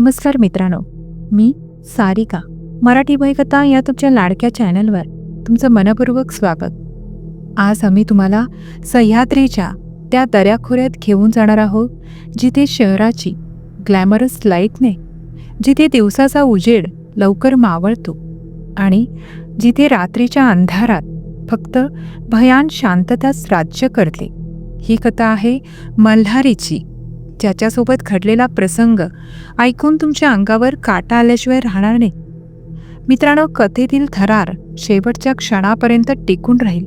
नमस्कार मित्रांनो मी सारिका मराठी भयकथा या तुमच्या लाडक्या चॅनलवर तुमचं मनपूर्वक स्वागत. आज आम्ही तुम्हाला सह्याद्रीच्या त्या दऱ्याखोऱ्यात घेऊन जाणार आहोत जिथे शहराची ग्लॅमरस लाईटने जिथे दिवसाचा उजेड लवकर मावळतो आणि जिथे रात्रीच्या अंधारात फक्त भयान शांतताच राज्य करते. ही कथा आहे मल्हारीची. ज्याच्यासोबत घडलेला प्रसंग ऐकून तुमच्या अंगावर काटा आल्याशिवाय राहणार नाही. मित्रांनो कथेतील थरार शेवटच्या क्षणापर्यंत टिकून राहील.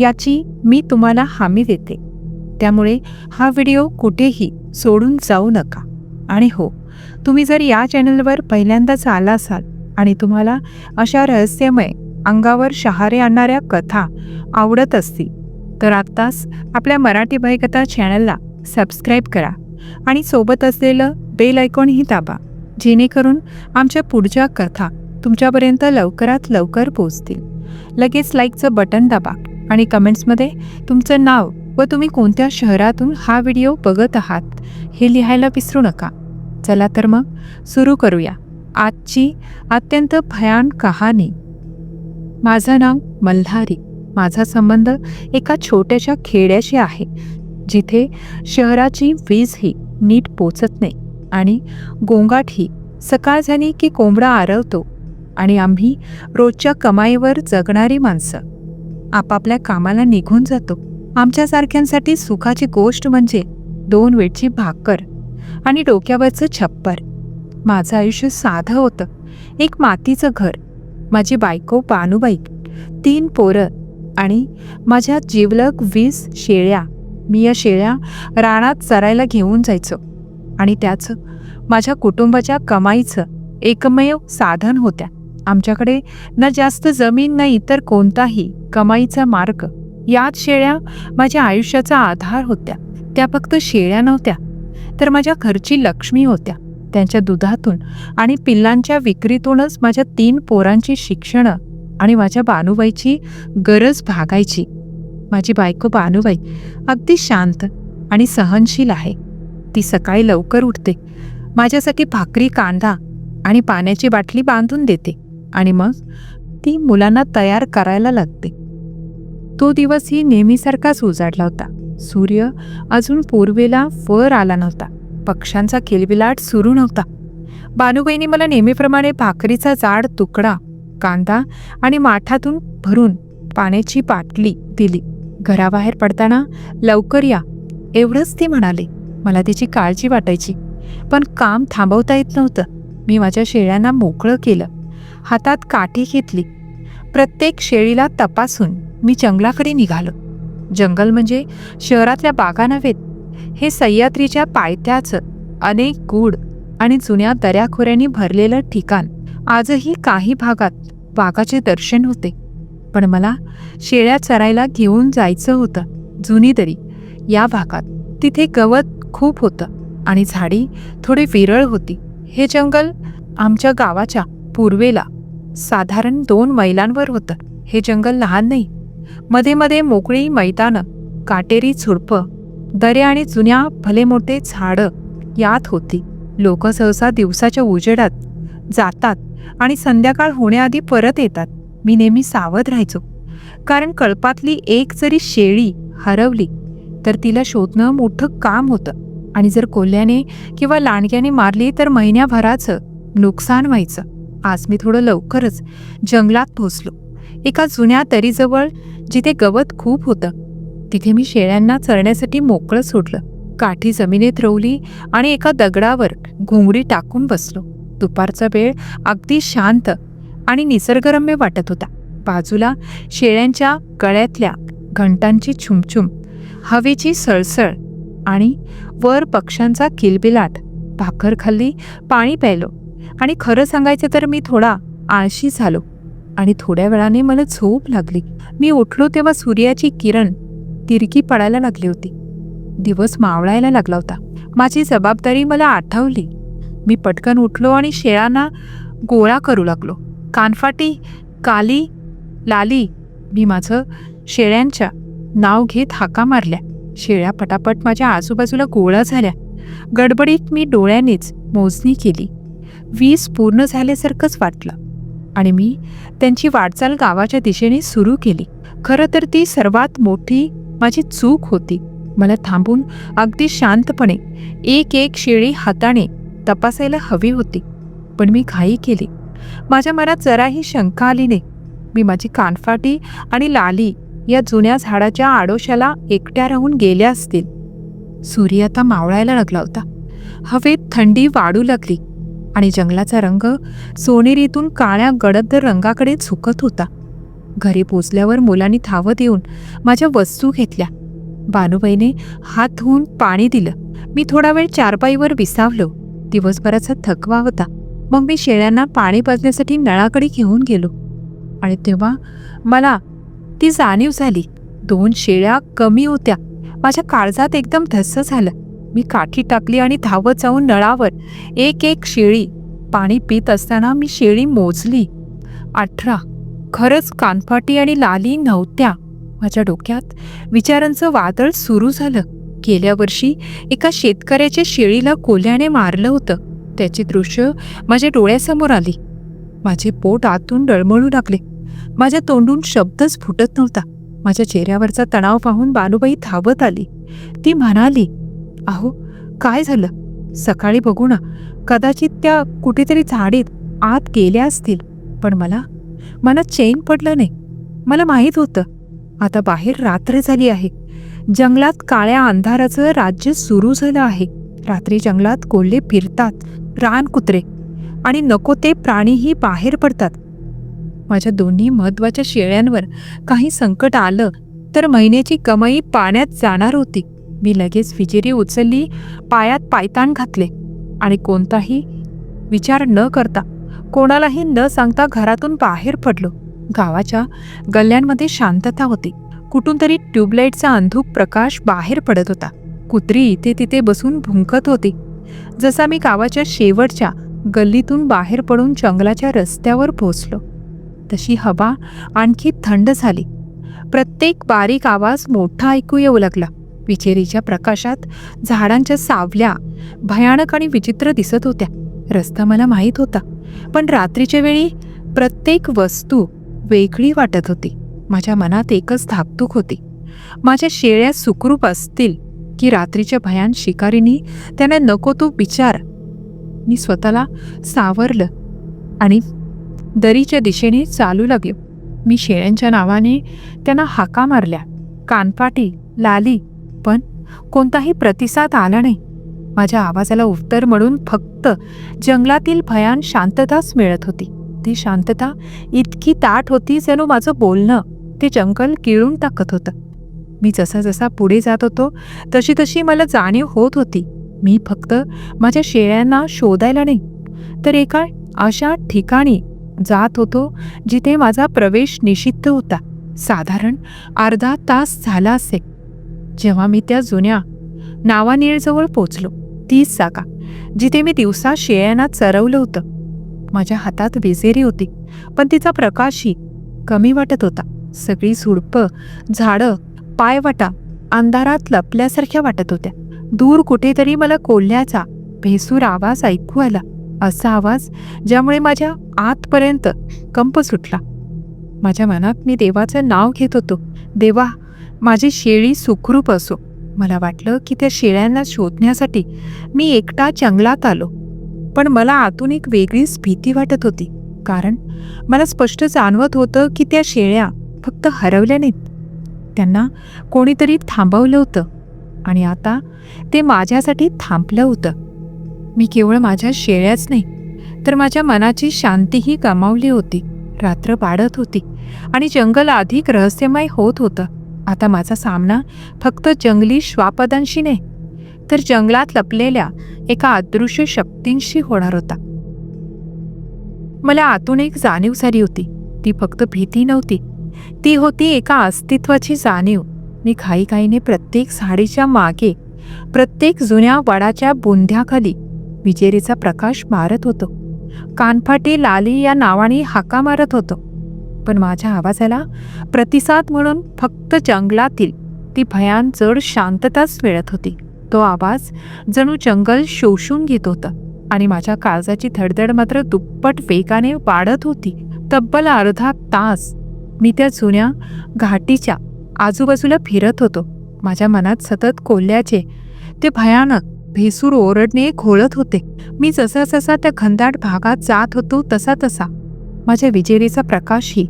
याची मी तुम्हाला हमी देते. त्यामुळे हा व्हिडिओ कुठेही सोडून जाऊ नका. आणि हो तुम्ही जर या चॅनलवर पहिल्यांदाच आला असाल आणि तुम्हाला अशा रहस्यमय अंगावर शहारे आणणाऱ्या कथा आवडत असतील तर आत्ताच आपल्या मराठी भयकथा चॅनलला सबस्क्राईब करा. आणि सोबत असलेलं बेल आयकॉनही दाबा. जेणेकरून आमच्या पुढच्या कथा तुमच्यापर्यंत लवकरात लवकर पोचतील लगेच लाईकचं बटन दाबा आणि कमेंट्समध्ये तुमचं नाव व तुम्ही कोणत्या शहरातून हा व्हिडिओ बघत आहात हे लिहायला विसरू नका. चला तर मग सुरू करूया. आजची अत्यंत भयान कहाणी. माझं नाव मल्हारी. माझा संबंध एका छोट्याशा खेड्याशी आहे. जिथे शहराची वीज ही नीट पोचत नाही आणि गोंगाट ही सकाळ झाली की कोंबडा आरवतो आणि आम्ही रोजच्या कमाईवर जगणारी माणसं. आपापल्या कामाला निघून जातो. आमच्यासारख्यांसाठी सुखाची गोष्ट म्हणजे दोन वेळची भाकर आणि डोक्यावरचं छप्पर. माझं आयुष्य साधं होतं. एक मातीचं घर माझी बायको बानुबाई तीन पोरं आणि माझ्या जिवलग वीस शेळ्या मी या शेळ्या रानात चरायला घेऊन जायचो. आणि त्याचं माझ्या कुटुंबाच्या कमाईचं एकमेव साधन होत्या. आमच्याकडे ना जास्त जमीन नाही इतर कोणताही कमाईचा मार्ग. याच शेळ्या माझ्या आयुष्याचा आधार होत्या. त्या फक्त शेळ्या नव्हत्या तर माझ्या घरची लक्ष्मी होत्या. त्यांच्या दुधातून आणि पिल्लांच्या विक्रीतूनच माझ्या तीन पोरांची शिक्षणं आणि माझ्या बानुबाईची गरज भागायची. माझी बायको बानुबाई अगदी शांत आणि सहनशील आहे. ती सकाळी लवकर उठते. माझ्यासाठी भाकरी कांदा आणि पाण्याची बाटली बांधून देते आणि मग ती मुलांना तयार करायला लागते. तो दिवसही नेहमीसारखाच उजाडला होता. सूर्य अजून पूर्वेला वर आला नव्हता. पक्ष्यांचा किलबिलाट सुरू नव्हता. बानुबाईंनी मला नेहमीप्रमाणे भाकरीचा जाड तुकडा कांदा आणि माठातून भरून पाण्याची बाटली दिली. घराबाहेर पडताना लवकर या. एवढंच ती म्हणाले. मला तिची काळजी वाटायची पण काम थांबवता येत नव्हतं. मी माझ्या शेळ्यांना मोकळं केलं. हातात काठी घेतली. प्रत्येक शेळीला तपासून मी जंगलाकडे निघालो. जंगल म्हणजे शहरातल्या बागा नव्हेत हे सह्याद्रीच्या पायथ्याचं अनेक गूढ आणि जुन्या दऱ्याखोऱ्यांनी भरलेलं ठिकाण. आजही काही भागात वाघाचे दर्शन होते. पण मला शेळ्या चरायला घेऊन जायचं होतं जुनी दरी. या भागात तिथे गवत खूप होतं आणि झाडी थोडी विरळ होती. हे जंगल आमच्या गावाच्या पूर्वेला साधारण दोन मैलांवर होतं. हे जंगल लहान नाही. मध्ये मध्ये मोकळी मैदानं काटेरी झुडपं दरे आणि जुन्या भले मोठे झाडं यात होती. लोक सहसा दिवसाच्या उजेडात जातात आणि संध्याकाळ होण्याआधी परत येतात. मी नेहमी सावध राहायचो. कारण कळपातली एक जरी शेळी हरवली तर तिला शोधणं मोठं काम होतं. आणि जर कोल्ह्याने किंवा लांडग्याने मारली तर महिन्याभराचं नुकसान व्हायचं. आज मी थोडं लवकरच जंगलात पोहोचलो. एका जुन्या तरीजवळ जिथे गवत खूप होतं तिथे मी शेळ्यांना चरण्यासाठी मोकळं सोडलं. काठी जमिनीत रोवली आणि एका दगडावर घोंगडी टाकून बसलो. दुपारचा वेळ अगदी शांत आणि निसर्गरम्य वाटत होता. बाजूला शेळ्यांच्या गळ्यातल्या घंटांची छुमछुम हवेची सळसळ आणि वर पक्ष्यांचा किलबिलाट भाकर खाल्ली पाणी प्यायलो. आणि खरं सांगायचं तर मी थोडा आळशी झालो आणि थोड्या वेळाने मला झोप लागली. मी उठलो तेव्हा सूर्याची किरण तिरकी पडायला लागली होती. दिवस मावळायला लागला होता. माझी जबाबदारी मला आठवली. मी पटकन उठलो आणि शेळांना गोळा करू लागलो. कानफाटी काली लाली मी माझं शेळ्यांच्या नाव घेत हाका मारल्या. शेळ्या पटापट माझ्या आजूबाजूला गोळा झाल्या. गडबडीत मी डोळ्यानेच मोजणी केली. वीस पूर्ण झाल्यासारखंच वाटलं आणि मी त्यांची वाटचाल गावाच्या दिशेने सुरू केली. खरं तर ती सर्वात मोठी माझी चूक होती. मला थांबून अगदी शांतपणे एक एक शेळी हाताने तपासायला हवी होती. पण मी घाई केली. माझ्या मनात जराही शंका आली नाही. मी माझी कानफाटी आणि लाली या जुन्या झाडाच्या आडोशाला एकट्या राहून गेल्या असतील. सूर्य आता मावळायला लागला होता. हवेत थंडी वाढू लागली आणि जंगलाचा रंग सोनेरीतून काळ्या गडद रंगाकडे झुकत होता. घरी पोचल्यावर मुलांनी धावत येऊन माझ्या वस्तू घेतल्या. बानुबाईने हात धुवून पाणी दिलं. मी थोडा वेळ चारपाईवर विसावलो. दिवसभराचा थकवा होता. मग मी शेळ्यांना पाणी पाजण्यासाठी नळाकडे घेऊन गेलो. आणि तेव्हा मला ती जाणीव झाली. दोन शेळ्या कमी होत्या. माझ्या काळजात एकदम धस्स झालं. मी काठी टाकली आणि धावत जाऊन नळावर एक एक शेळी पाणी पित असताना मी शेळी मोजली. अठरा. खरंच कानफाटी आणि लाली नव्हत्या. माझ्या डोक्यात विचारांचं वादळ सुरू झालं. गेल्या वर्षी एका शेतकऱ्याच्या शेळीला कोल्याने मारलं होतं. त्याची दृश्य माझ्या डोळ्यासमोर आली. माझे पोट आतून डळमळू लागले. माझ्या तोंडून शब्दच फुटत नव्हता. माझ्या चेहऱ्यावरचा तणाव पाहून बानुबाई धावत आली. ती म्हणाली अहो काय झालं? सकाळी बघू ना. कदाचित त्या कुठेतरी झाडीत आत गेल्या असतील. पण मला मनात चैन पडलं नाही. मला माहीत होतं. आता बाहेर रात्र झाली आहे. जंगलात काळ्या अंधाराचं राज्य सुरू झालं आहे. रात्री जंगलात कोल्हे फिरतात. रान कुत्रे आणि नको ते प्राणीही बाहेर पडतात. माझ्या दोन्ही महत्त्वाच्या शेळ्यांवर काही संकट आलं तर महिन्याची कमाई पाण्यात जाणार होती. मी लगेच विजेरी उचलली पायात पायताण घातले आणि कोणताही विचार न करता कोणालाही न सांगता घरातून बाहेर पडलो. गावाच्या गल्ल्यांमध्ये शांतता होती. कुठून तरी ट्यूबलाईटचा अंधूक प्रकाश बाहेर पडत होता. कुत्री इथे तिथे बसून भुंकत होती. जसा मी गावाच्या शेवटच्या गल्लीतून बाहेर पडून जंगलाच्या रस्त्यावर पोचलो तशी हवा आणखी थंड झाली. प्रत्येक बारीक आवाज मोठा ऐकू येऊ लागला. विचेरीच्या प्रकाशात झाडांच्या सावल्या भयानक आणि विचित्र दिसत होत्या. रस्ता मला माहीत होता पण रात्रीच्या वेळी प्रत्येक वस्तू वेगळी वाटत होती. माझ्या मनात एकच धाकधूक होती. माझ्या शेळ्या सुखरूप असतील की रात्रीच्या भयान शिकारीनी त्याने नको तो विचार. मी स्वतःला सावरलं आणि दरीच्या दिशेने चालू लागलो. मी शेळ्यांच्या नावाने त्यांना हाका मारल्या. कानपाटी लाली पण कोणताही प्रतिसाद आला नाही. माझ्या आवाजाला उत्तर म्हणून फक्त जंगलातील भयान शांतताच मिळत होती. ती शांतता इतकी ताट होती जणू माझं बोलणं ते जंगल किळून टाकत होतं. मी जसा जसा पुढे जात होतो तशी तशी मला जाणीव होत होती. मी फक्त माझ्या शेळ्यांना शोधायला नाही तर एका अशा ठिकाणी जात होतो जिथे माझा प्रवेश निषिद्ध होता. साधारण अर्धा तास झाला असेल. जेव्हा मी त्या जुन्या नावानीळजवळ पोचलो तीच जागा जिथे मी दिवसा शेळ्यांना चरवलं होतं. माझ्या हातात विजेरी होती पण तिचा प्रकाशही कमी वाटत होता. सगळी झुडपं झाडं पायवाटा अंधारात लपल्यासारख्या वाटत होत्या. दूर कुठेतरी मला कोल्ह्याचा भेसूर आवाज ऐकू आला. असा आवाज ज्यामुळे माझ्या आतपर्यंत कंप सुटला. माझ्या मनात मी देवाचं नाव घेत होतो. देवा माझी शेळी सुखरूप असो. मला वाटलं की त्या शेळ्यांना शोधण्यासाठी मी एकटा जंगलात आलो. पण मला आतून एक वेगळीच भीती वाटत होती. कारण मला स्पष्ट जाणवत होतं की त्या शेळ्या फक्त हरवल्या नाहीत. त्यांना कोणीतरी थांबवलं होतं. आणि आता ते माझ्यासाठी थांबलं होतं. मी केवळ माझ्या शेळ्याच नाही तर माझ्या मनाची शांतीही गमावली होती. रात्र पाडत होती आणि जंगल अधिक रहस्यमय होत होतं. आता माझा सामना फक्त जंगली श्वापदांशी नाही तर जंगलात लपलेल्या एका अदृश्य शक्तींशी होणार होता. मला आतून एक जाणीव झाली होती. ती फक्त भीती नव्हती ती होती एका अस्तित्वाची जाणीव. मी घाईघाईने प्रत्येक झाडीच्या मागे प्रत्येक जुन्या वडाच्या बुंध्याखाली विजेरीचा प्रकाश मारत होतो. कानफाटी लाली या नावाने हाका मारत होतो. पण माझ्या आवाजाला प्रतिसाद म्हणून फक्त जंगलातील ती भयान जड शांतताच मिळत होती. तो आवाज जणू जंगल शोषून घेत होता आणि माझ्या काळजाची धडधड मात्र दुप्पट वेगाने वाढत होती. तब्बल अर्धा तास मी त्या जुन्या घाटीच्या आजूबाजूला फिरत होतो. माझ्या मनात सतत कोल्ह्याचे ते भयानक भेसूर ओरडणे घोळत होते. मी जसा जसा त्या घनदाट भागात जात होतो तसा तसा माझ्या विजेरीचा प्रकाशही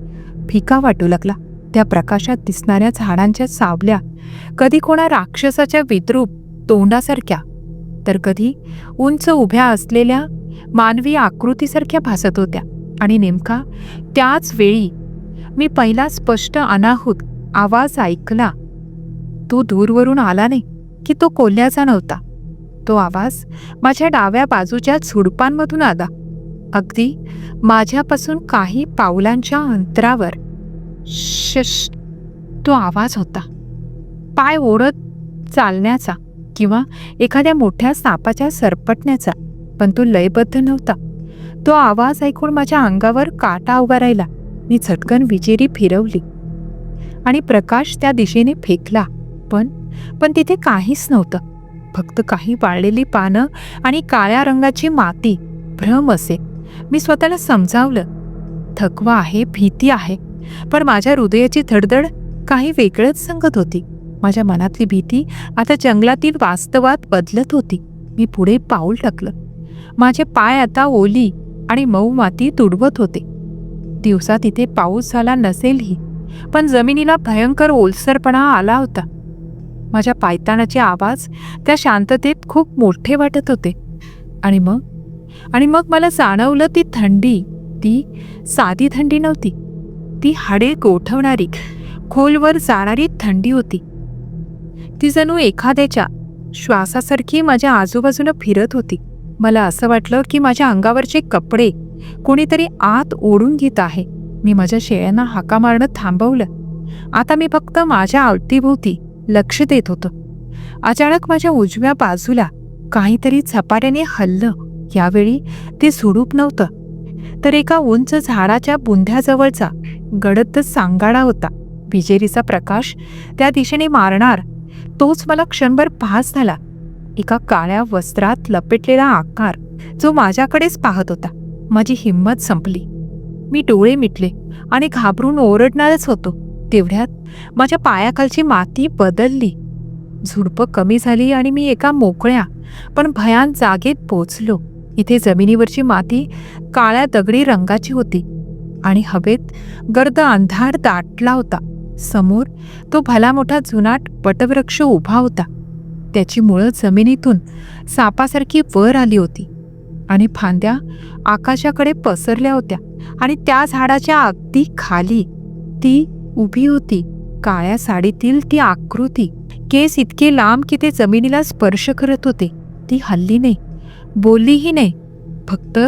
फिका वाटू लागला. त्या प्रकाशात दिसणाऱ्या झाडांच्या सावल्या कधी कोणा राक्षसाच्या विद्रूप तोंडासारख्या तर कधी उंच उभ्या असलेल्या मानवी आकृतीसारख्या भासत होत्या. आणि नेमका त्याच वेळी मी पहिला स्पष्ट अनाहूत आवाज ऐकला. तो दूरवरून आला नाही की तो कोल्ह्याचा नव्हता. तो आवाज माझ्या डाव्या बाजूच्या झुडपांमधून आला. अगदी माझ्यापासून काही पावलांच्या अंतरावर. शश तो आवाज होता पाय ओढत चालण्याचा किंवा एखाद्या मोठ्या सापाच्या सरपटण्याचा पण तो लयबद्ध नव्हता तो आवाज ऐकून माझ्या अंगावर काटा उभा राहिला मी झटकन विजेरी फिरवली. आणि प्रकाश त्या दिशेने फेकला. पण पण तिथे काहीच नव्हतं. फक्त काही वाळलेली पानं आणि काळ्या रंगाची माती. भ्रम असे. मी स्वतःला समजावलं. थकवा आहे भीती आहे. पण माझ्या हृदयाची धडधड काही वेगळंच सांगत होती. माझ्या मनातली भीती आता जंगलातील वास्तवात बदलत होती. मी पुढे पाऊल टाकलं. माझे पाय आता ओली आणि मऊ माती तुडवत होते. दिवसा तिथे पाऊस झाला नसेलही पण जमिनीला भयंकर ओलसरपणा आला होता. माझ्या पायतानाचे आवाज त्या शांततेत खूप मोठे वाटत होते. आणि मग? आणि मग मला जाणवलं ती थंडी ती साधी थंडी नव्हती. ती हाडे गोठवणारी खोलवर जाणारी थंडी होती. ती जणू एखाद्याच्या श्वासासारखी माझ्या आजूबाजूनं फिरत होती. मला असं वाटलं की माझ्या अंगावरचे कपडे कोणीतरी आत ओढून घेत आहे. मी माझ्या शेळ्यांना हाका मारणं थांबवलं. आता मी फक्त माझ्या अवतीभोवती लक्ष देत होतं. अचानक माझ्या उजव्या बाजूला काहीतरी झपाट्याने हल्लं. यावेळी ते सुडूप नव्हतं तर एका उंच झाडाच्या बुंध्याजवळचा गडद सांगाडा होता. विजेरीचा प्रकाश त्या दिशेने मारणार तोच मला क्षणभर पास झाला. एका काळ्या वस्त्रात लपेटलेला आकार जो माझ्याकडेच पाहत होता. माझी हिंमत संपली. मी डोळे मिटले आणि घाबरून ओरडणारच होतो. तेवढ्यात माझ्या पायाखालची माती बदलली. झुडपं कमी झाली आणि मी एका मोकळ्या पण भयान जागेत पोचलो. इथे जमिनीवरची माती काळ्या दगडी रंगाची होती आणि हवेत गर्द अंधार दाटला होता. समोर तो भला मोठा जुनाट वटवृक्ष उभा होता. त्याची मुळं जमिनीतून सापासारखी वर आली होती. आणि फांद्या आकाशाकडे पसरल्या होत्या आणि त्या झाडाच्या अगदी खाली. ती उभी होती. काळ्या साडीतील ती आकृती. केस इतके लांब की ते जमिनीला स्पर्श करत होते. ती हल्ली नाही. बोललीही नाही. फक्त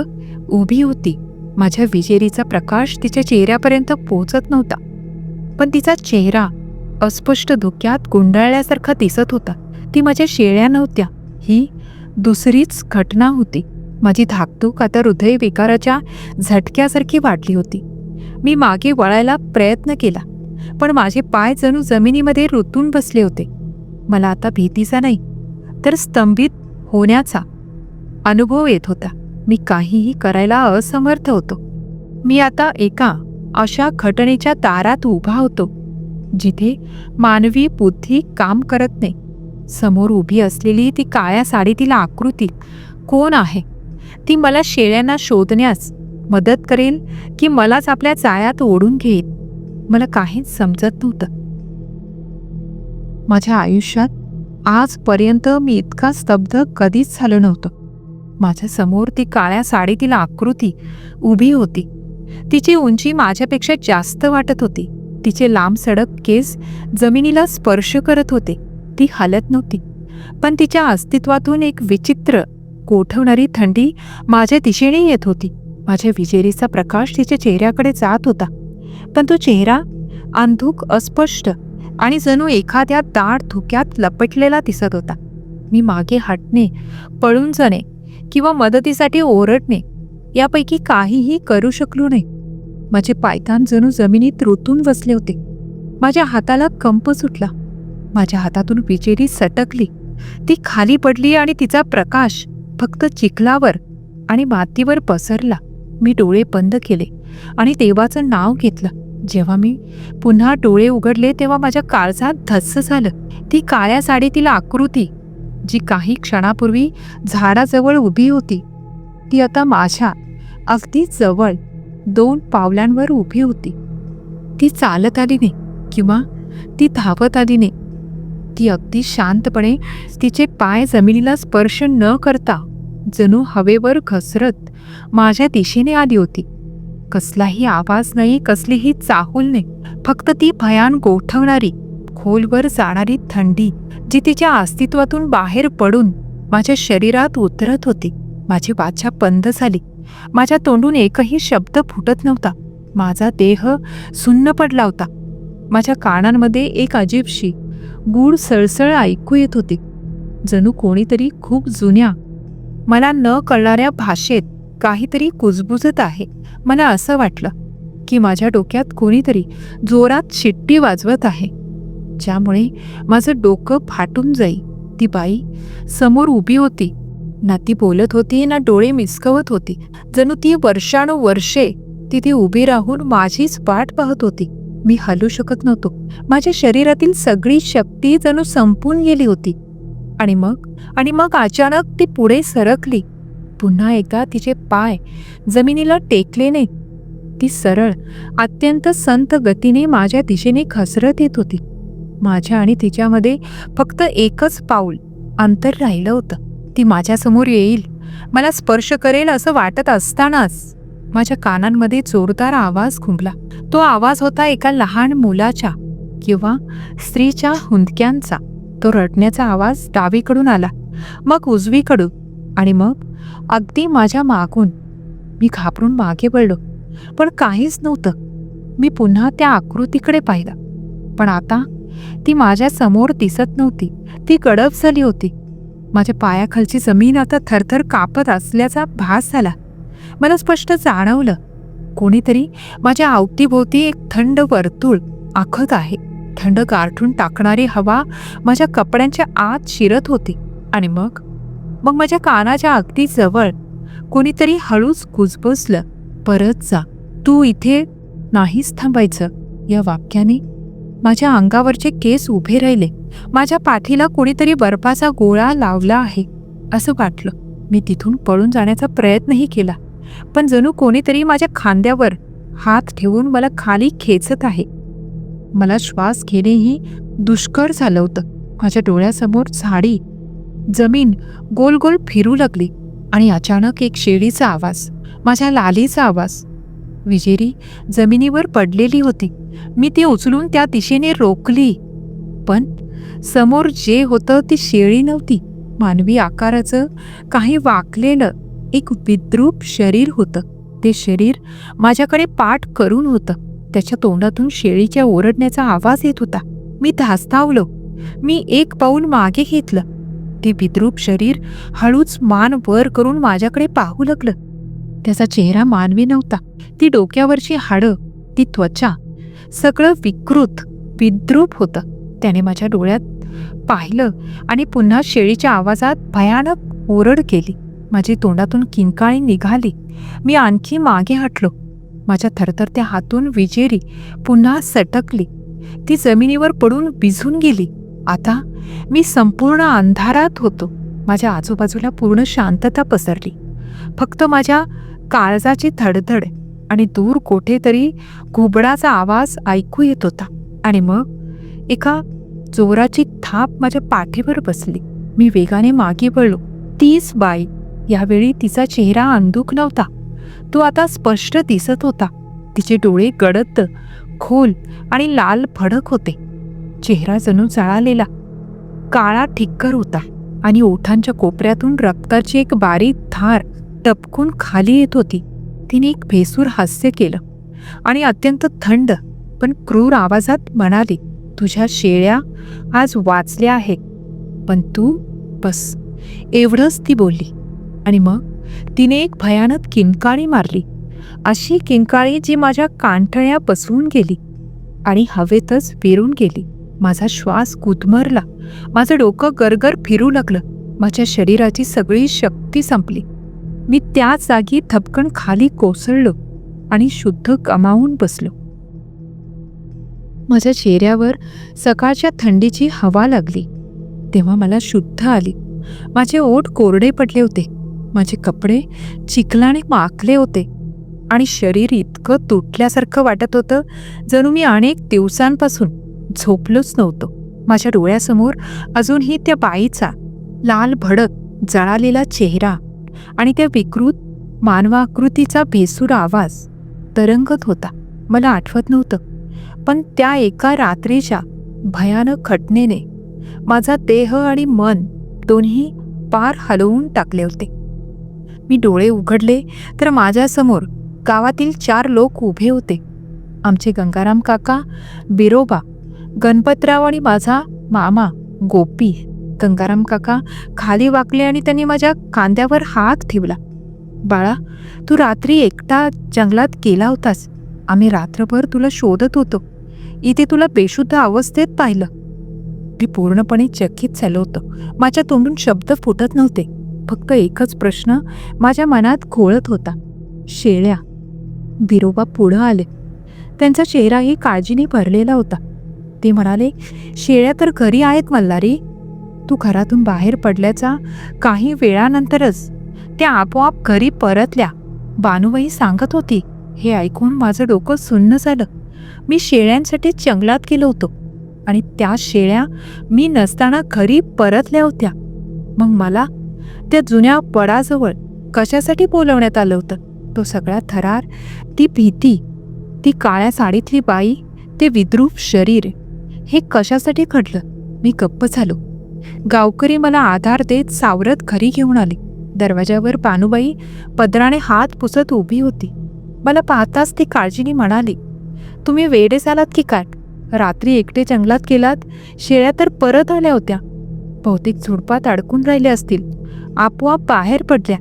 उभी होती. माझ्या विजेरीचा प्रकाश तिच्या चेहऱ्यापर्यंत पोचत नव्हता. पण तिचा चेहरा अस्पष्ट धुक्यात गुंडाळल्यासारखा दिसत होता. ती माझ्या शेळ्या नव्हत्या. ही दुसरीच घटना होती. माझी धाकधूक आता हृदय विकाराच्या झटक्यासारखी वाढली होती. मी मागे वळायला प्रयत्न केला पण माझे पाय जणू जमिनीमध्ये रुतून बसले होते. मला आता भीतीचा नाही तर स्तंभित होण्याचा अनुभव येत होता. मी काहीही करायला असमर्थ होतो. मी आता एका अशा घटनेच्या दारात उभा होतो जिथे मानवी बुद्धी काम करत नाही. समोर उभी असलेली ती काळ्या साडीतील आकृती कोण आहे? ती मला शेळ्यांना शोधण्यास मदत करेल की मलाच आपल्या जाळ्यात ओढून घेईल. मला काहीच समजत नव्हतं. माझ्या आयुष्यात आजपर्यंत मी इतका स्तब्ध कधीच झालो नव्हतो. माझ्यासमोर ती काळ्या साडीतील आकृती उभी होती. तिची उंची माझ्यापेक्षा जास्त वाटत होती. तिचे लांब सडक केस जमिनीला स्पर्श करत होते. ती हलत नव्हती. पण तिच्या अस्तित्वातून एक विचित्र गोठवणारी थंडी माझ्या दिशेने येत होती. माझ्या विजेरीचा प्रकाश तिच्या चेहऱ्याकडे जात होता. पण तो चेहरा अंधुक अस्पष्ट आणि जणू एखाद्या दाट धुक्यात लपटलेला दिसत होता. मी मागे हटणे पळून जाणे किंवा मदतीसाठी ओरडणे यापैकी काहीही करू शकलो नाही. माझे पायतान जणू जमिनीत रुतून बसले होते. माझ्या हाताला कंप सुटला. माझ्या हातातून विजेरी सटकली. ती खाली पडली आणि तिचा प्रकाश फक्त चिखलावर आणि मातीवर पसरला. मी डोळे बंद केले आणि देवाचं नाव घेतलं. जेव्हा मी पुन्हा डोळे उघडले तेव्हा माझ्या काळजात धस्स झालं. ती काळ्या साडीतील आकृती जी काही क्षणापूर्वी झाडाजवळ उभी होती ती आता माझ्या अगदी जवळ दोन पावलांवर उभी होती. ती चालत आली नाही किंवा ती धावत आली नाही. ती अगदी शांतपणे तिचे पाय जमिनीला स्पर्श न करता जणू हवेवर घसरत माझ्या दिशेने आली होती. कसलाही आवाज नाही कसलीही चाहूल नाही. फक्त ती भयान गोठवणारी खोलवर जाणारी थंडी जी तिच्या अस्तित्वातून बाहेर पडून माझ्या शरीरात उतरत होती. माझी वाचा बंद झाली. माझ्या तोंडून एकही शब्द फुटत नव्हता. माझा देह सुन्न पडला होता. माझ्या कानांमध्ये एक अजीबशी गूढ सळसळ ऐकू येत होती. जणू कोणीतरी खूप जुन्या मला न कळणाऱ्या भाषेत काहीतरी कुजबुजत आहे. मला असं वाटलं की माझ्या डोक्यात कोणीतरी जोरात शिट्टी वाजवत आहे. ज्यामुळे माझं डोकं फाटून जाई. ती बाई समोर उभी होती. ना ती बोलत होती ना डोळे मिसकवत होती. जणू ती वर्षानुवर्षे तिथे उभी राहून माझीच वाट पाहत होती. मी हलू शकत नव्हतो. माझ्या शरीरातील सगळी शक्ती जणू संपून गेली होती. आणि मग? आणि मग अचानक ती पुढे सरकली. पुन्हा एका तिचे पाय जमिनीला टेकले नाही ती सरळ अत्यंत संत गतीने माझ्या दिशेने खसरत येत होती. माझ्या आणि तिच्यामध्ये फक्त एकच पाऊल अंतर राहिलं होतं. ती माझ्यासमोर येईल. मला स्पर्श करेल असं वाटत असतानाच माझ्या कानांमध्ये जोरदार आवाज घुमला तो आवाज होता एका लहान मुलाच्या किंवा स्त्रीच्या हुंदक्यांचा. तो रडण्याचा आवाज डावीकडून आला. मग उजवीकडून आणि मग अगदी माझ्या मागून. मी घाबरून मागे वळलो पण काहीच नव्हतं. मी पुन्हा त्या आकृतीकडे पाहिलं. पण आता ती माझ्यासमोर दिसत नव्हती. ती गडप झाली होती. माझ्या पायाखालची जमीन आता थरथर कापत असल्याचा भास झाला. मला स्पष्ट जाणवलं. कोणीतरी माझ्या अवतीभोवती एक थंड वर्तुळ आखत आहे. थंड गारठून टाकणारी हवा माझ्या कपड्यांच्या आत शिरत होती. आणि मग? मग माझ्या कानाच्या अगदी जवळ कोणीतरी हळूच कुजबुजलं. परत जा. तू इथे नाहीच थांबायचं. या वाक्याने माझ्या अंगावरचे केस उभे राहिले. माझ्या पाठीला कोणीतरी बर्फाचा गोळा लावला आहे असं वाटलं. मी तिथून पळून जाण्याचा प्रयत्नही केला. पण जणू कोणीतरी माझ्या खांद्यावर हात ठेवून मला खाली खेचत आहे. मला श्वास घेणेही दुष्कर झालं होतं. माझ्या डोळ्यासमोर झाडी जमीन गोल गोल फिरू लागली आणि अचानक एक शेळीचा आवाज माझ्या लालीचा आवाज. विजेरी जमिनीवर पडलेली होती. मी ती उचलून त्या दिशेने रोखली. पण समोर जे होतं ती शेळी नव्हती. मानवी आकाराचं काही वाकलेलं एक विद्रूप शरीर होतं. ते शरीर माझ्याकडे पाठ करून होतं. त्याच्या तोंडातून शेळीच्या ओरडण्याचा आवाज येत होता. मी धास्तावलो. मी एक पाऊल मागे घेतलं. ते विद्रूप शरीर हळूच मान वर करून माझ्याकडे पाहू लागलं. त्याचा चेहरा मानवी नव्हता. ती डोक्यावरची हाडं ती त्वचा सगळं विकृत विद्रूप होतं. त्याने माझ्या डोळ्यात पाहिलं आणि पुन्हा शेळीच्या आवाजात भयानक ओरड केली. माझी तोंडातून किंकाळी निघाली. मी आणखी मागे हटलो. माझ्या थरथरत्या हातून विजेरी पुन्हा सटकली. ती जमिनीवर पडून भिजून गेली. आता मी संपूर्ण अंधारात होतो. माझ्या आजूबाजूला पूर्ण शांतता पसरली. फक्त माझ्या काळजाची धडधड आणि दूर कुठेतरी घुबडाचा आवाज ऐकू येत होता. आणि मग एका जोराची थाप माझ्या पाठीवर बसली. मी वेगाने मागे वळलो. तीच बाई. यावेळी तिचा चेहरा अंधुक नव्हता. तो आता स्पष्ट दिसत होता. तिचे डोळे गडद खोल आणि लाल फडक होते. चेहरा जणू जळालेला. काळा ठिक्कर होता आणि ओठांच्या कोपऱ्यातून रक्ताची एक बारीक धार टपकून खाली येत होती. तिने एक भेसूर हास्य केलं आणि अत्यंत थंड पण क्रूर आवाजात म्हणाली तुझ्या शेळ्या आज वाचल्या आहेत. पण तू बस. एवढंच ती बोलली आणि मग तिने एक भयानक किंकाळी मारली. अशी किंकाळी जी माझ्या कांठळ्या बसवून गेली आणि हवेतच विरून गेली. माझा श्वास गुदमरला माझं डोकं गरगर फिरू लागलं. माझ्या शरीराची सगळी शक्ती संपली. मी त्याच जागी थपकन खाली कोसळलो आणि शुद्ध गमावून बसलो. माझ्या चेहऱ्यावर सकाळच्या थंडीची हवा लागली. तेव्हा मला शुद्ध आली. माझे ओठ कोरडे पडले होते. माझे कपडे चिखलाने माखले होते. आणि शरीर इतकं तुटल्यासारखं वाटत होतं जणू मी अनेक दिवसांपासून झोपलोच नव्हतो. माझ्या डोळ्यासमोर अजूनही त्या बाईचा लाल भडक जळालेला चेहरा आणि त्या विकृत मानवाकृतीचा भेसूर आवाज तरंगत होता. मला आठवत नव्हतं पण त्या एका रात्रीच्या भयानक घटनेने माझा देह आणि मन दोन्ही पार हलवून टाकले होते. मी डोळे उघडले तर माझ्यासमोर गावातील चार लोक उभे होते. आमचे गंगाराम काका बिरोबा गणपतराव आणि माझा मामा गोपी. गंगाराम काका खाली वाकले आणि त्यांनी माझ्या कांद्यावर हात ठेवला. बाळा तू रात्री एकटा जंगलात गेला होतास. आम्ही रात्रभर तुला शोधत होतो. इथे तुला बेशुद्ध अवस्थेत पाहिलं. मी पूर्णपणे चकित झालो होतं. माझ्या तोंडून शब्द फुटत नव्हते. फक्त एकच प्रश्न माझ्या मनात घोळत होता. शेळ्या. बिरोबा पुढं आले. त्यांचा चेहराही काळजीने भरलेला होता. ते म्हणाले शेळ्या तर घरी आहेत मल्हारी. तू घरातून बाहेर पडल्याचा काही वेळानंतरच त्या आपोआप घरी परतल्या. बानुबाई सांगत होती हे ऐकून माझं डोकं सुन्न झालं. मी शेळ्यांसाठी जंगलात गेलो होतो आणि त्या शेळ्या मी नसताना घरी परतल्या होत्या. मग मला त्या जुन्या पडाजवळ कशासाठी बोलवण्यात आलं होतं? तो सगळा थरार ती भीती ती काळ्या साडीतली बाई ते विद्रूप शरीर हे कशासाठी घडलं? मी गप्प झालो. गावकरी मला आधार देत सावरत घरी घेऊन आले. दरवाजावर पानुबाई पदराने हात पुसत उभी होती. मला पाहताच ती काळजीने म्हणाली तुम्ही वेडे आलात की काय? रात्री एकटे जंगलात गेलात शेळ्या तर परत आल्या होत्या. बहुतेक झुडपात अडकून राहिले असतील. आपोआप बाहेर पडल्या.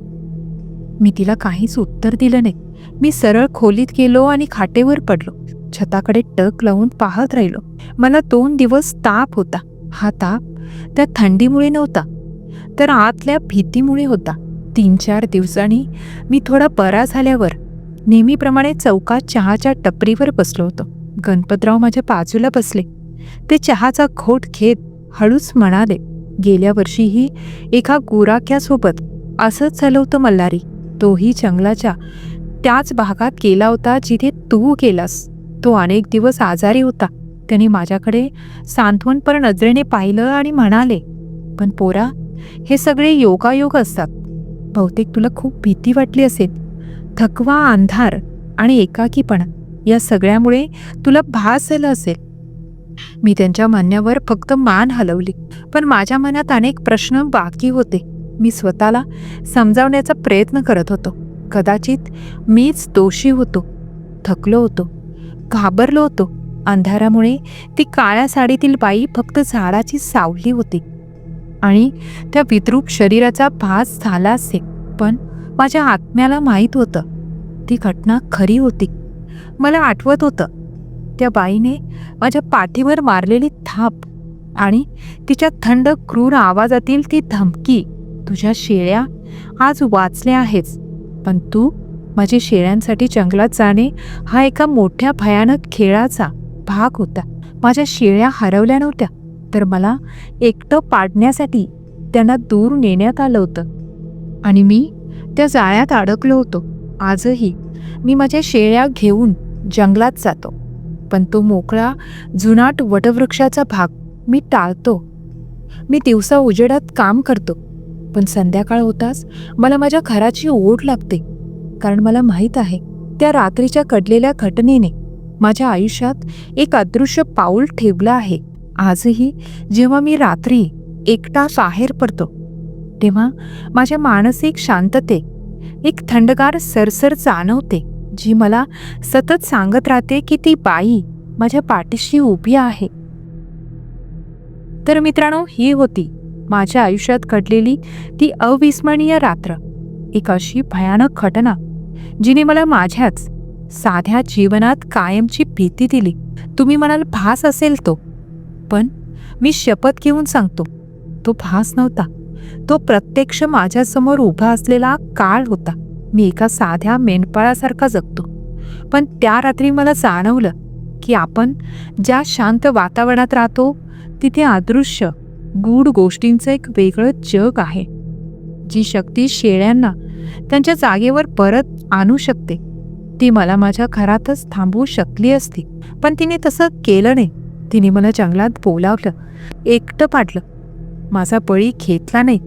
मी तिला काहीच उत्तर दिलं नाही. मी सरळ खोलीत गेलो आणि खाटेवर पडलो. छताकडे टक लावून पाहत राहिलो. मला दोन दिवस ताप होता. हा ताप त्या थंडीमुळे नव्हता तर आतल्या भीतीमुळे होता. तीन चार दिवसांनी मी थोडा बरा झाल्यावर नेहमीप्रमाणे चौकात चहाच्या टपरीवर बसलो होतो. गणपतराव माझ्या बाजूला बसले. ते चहाचा घोट घेत हळूच म्हणाले गेल्या वर्षीही एका गोराख्यासोबत असंच झालं होतं मल्हारी. तोही जंगलाच्या त्याच भागात गेला होता जिथे तू गेलास. तो अनेक दिवस आजारी होता. त्याने माझ्याकडे सांत्वनपर नजरेने पाहिलं आणि म्हणाले पण पोरा हे सगळे योगायोग असतात. बहुतेक तुला खूप भीती वाटली असेल. थकवा अंधार आणि एकाकीपणा या सगळ्यामुळे तुला भास झालं असेल. मी त्यांच्या म्हणण्यावर फक्त मान हलवली. पण माझ्या मनात अनेक प्रश्न बाकी होते. मी स्वतःला समजावण्याचा प्रयत्न करत होतो. कदाचित मीच दोषी होतो. थकलो होतो. घाबरलो होतो. अंधारामुळे ती काळ्या साडीतील बाई फक्त झाडाची सावली होती. आणि त्या विद्रूप शरीराचा भास झाला असे. पण माझ्या आत्म्याला माहीत होतं. ती घटना खरी होती. मला आठवत होतं. त्या बाईने माझ्या पाठीवर मारलेली थाप आणि तिच्या थंड क्रूर आवाजातील ती धमकी तुझ्या शेळ्या आज वाचल्या आहेच पण तू माझी शेळ्यांसाठी जंगलात जाणे हा एका मोठ्या भयानक खेळाचा भाग होता. माझ्या शेळ्या हरवल्या नव्हत्या तर मला एकटं पाडण्यासाठी त्यांना दूर नेण्यात आलं होतं. आणि मी त्या जाळ्यात अडकलो होतो. आजही मी माझ्या शेळ्या घेऊन जंगलात जातो. पण तो मोकळा जुनाट वटवृक्षाचा भाग मी टाळतो. मी दिवसा उजेडात काम करतो. पण संध्याकाळ होताच मला माझ्या घराची ओढ लागते. कारण मला माहीत आहे त्या रात्रीच्या घडलेल्या घटनेने माझ्या आयुष्यात एक अदृश्य पाऊल ठेवलं आहे. आजही जेव्हा मी रात्री एकटा बाहेर पडतो तेव्हा माझ्या मानसिक शांतते एक थंडगार सरसर जाणवते. जी मला सतत सांगत राहते की ती बाई माझ्या पाठीशी उभी आहे. तर मित्रांनो ही होती माझ्या आयुष्यात घडलेली ती अविस्मरणीय रात्र. एक अशी भयानक घटना जिने मला माझ्याच साध्या जीवनात कायमची भीती दिली. तुम्ही म्हणाल भास असेल तो. पण मी शपथ घेऊन सांगतो तो भास नव्हता. तो प्रत्यक्ष माझ्यासमोर उभा असलेला काळ होता. मी एका साध्या मेंढपाळासारखा जगतो. पण त्या रात्री मला जाणवलं की आपण ज्या शांत वातावरणात राहतो तिथे अदृश्य गूढ गोष्टींचं एक वेगळं जग आहे जी शक्ती शेळ्यांना त्यांच्या जागेवर परत आणू शकते. ती मला माझ्या घरातच थांबवू शकली असती पण तिने तसं केलं नाही. तिने मला जंगलात बोलावलं एकटं पाडलं. माझा बळी घेतला नाही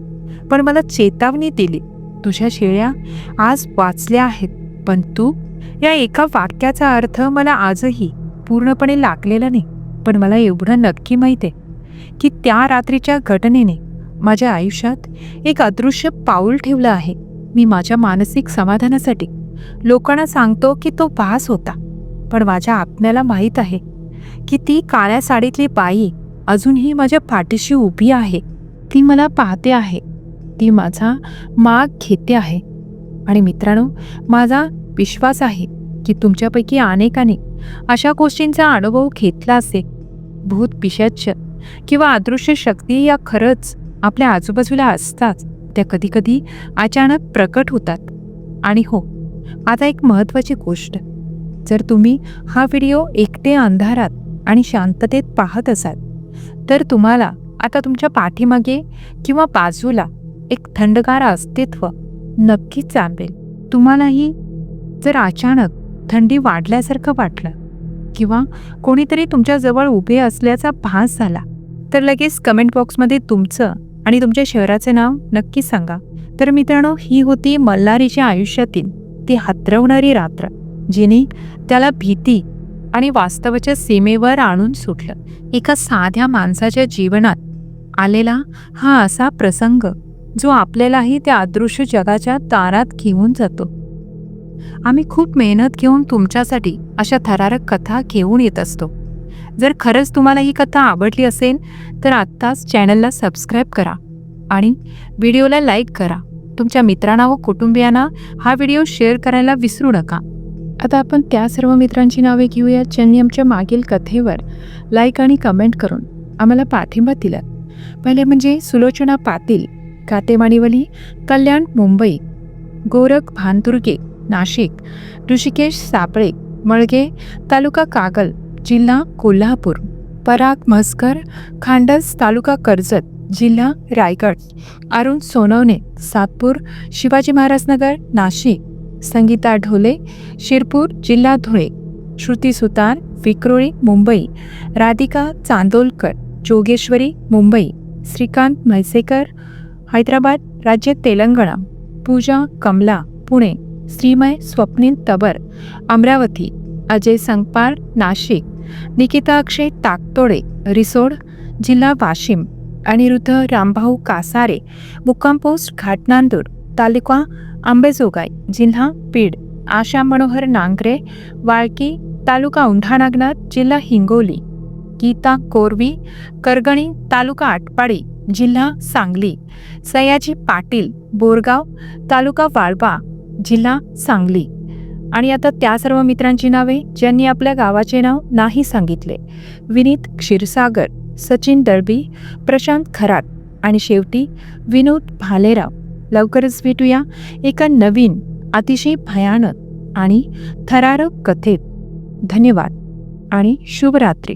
पण मला चेतावणी दिली. तुझ्या शेळ्या आज वाचल्या आहेत. पण तू या एका वाक्याचा अर्थ मला आजही पूर्णपणे लागलेला नाही. पण मला एवढं नक्की माहीत आहे की त्या रात्रीच्या घटनेने माझ्या आयुष्यात एक अदृश्य पाऊल ठेवलं आहे. मी माझ्या मानसिक समाधानासाठी लोकांना सांगतो की तो भास होता. पण माझ्या आत्म्याला माहीत आहे की ती काळ्या साडीतली बाई अजूनही माझ्या पाठीशी उभी आहे. ती मला पाहते आहे. ती माझा माग घेते आहे. आणि मित्रांनो माझा विश्वास आहे की तुमच्यापैकी अनेकांनी अशा गोष्टींचा अनुभव घेतला असेल. भूत पिशाच्य किंवा अदृश्य शक्ती या खरंच आपल्या आजूबाजूला असतात. त्या कधीकधी अचानक प्रकट होतात. आणि हो आता एक महत्त्वाची गोष्ट. जर तुम्ही हा व्हिडिओ एकटे अंधारात आणि शांततेत पाहत असाल तर तुम्हाला आता तुमच्या पाठीमागे किंवा बाजूला एक थंडगार अस्तित्व नक्कीच जाणवेल तुम्हालाही जर अचानक थंडी वाढल्यासारखं वाटलं किंवा कोणीतरी तुमच्याजवळ उभे असल्याचा भास झाला तर लगेच कमेंट बॉक्समध्ये तुमचं आणि तुमच्या शहराचे नाव नक्की सांगा. तर मित्रांनो ही होती मल्हारीच्या आयुष्यातील ती हातरवणारी रात्र जिने त्याला भीती आणि वास्तवाच्या सीमेवर आणून सुटलं. एका साध्या माणसाच्या जीवनात आलेला हा असा प्रसंग जो आपल्यालाही त्या अदृश्य जगाच्या तारात घेऊन जातो. आम्ही खूप मेहनत घेऊन तुमच्यासाठी अशा थरारक कथा घेऊन येत असतो. जर खरंच तुम्हाला ही कथा आवडली असेल तर आत्ताच चॅनलला सबस्क्राईब करा आणि व्हिडिओला लाईक करा. तुमच्या मित्रांना व कुटुंबियांना हा व्हिडिओ शेअर करायला विसरू नका. आता आपण त्या सर्व मित्रांची नावे घेऊया ज्यांनी आमच्या मागील कथेवर लाईक आणि कमेंट करून आम्हाला पाठिंबा दिला पहिले म्हणजे सुलोचना पाटील. कातेमाणीवली कल्याण मुंबई गोरख भानदुर्गे नाशिक ऋषिकेश सापळे मळगे तालुका कागल जिल्हा कोल्हापूर पराग म्हसकर खांडस तालुका कर्जत जिल्हा रायगड अरुण सोनवणे सातपूर शिवाजी महाराजनगर नाशिक संगीता ढोले शिरपूर जिल्हा धुळे श्रुती सुतार विक्रोळी मुंबई राधिका चांदोलकर जोगेश्वरी मुंबई श्रीकांत म्हैसेकर हैदराबाद राज्य तेलंगणा पूजा कमला पुणे श्रीमय स्वप्नील तबर अमरावती अजय संगपाळ नाशिक निकिता अक्षय ताकतोडे रिसोड जिल्हा वाशिम अनिरुद्ध रामभाऊ कासारे मुक्काम पोस्ट घाटनांदूर तालुका आंबेजोगाई जिल्हा बीड आशा मनोहर नांगरे वाळकी तालुका उंढानागनाथ जिल्हा हिंगोली गीता कोरवी करगणी तालुका आटपाडी जिल्हा सांगली. सयाजी पाटील बोरगाव तालुका वाळवा जिल्हा सांगली. आणि आता त्या सर्व मित्रांची नावे ज्यांनी आपल्या गावाचे नाव नाही सांगितले. विनीत क्षीरसागर सचिन दळबी प्रशांत खरात आणि शेवटी विनोद भालेराव. लवकरच भेटूया एका नवीन अतिशय भयानक आणि थरारक कथेत. धन्यवाद आणि शुभरात्री.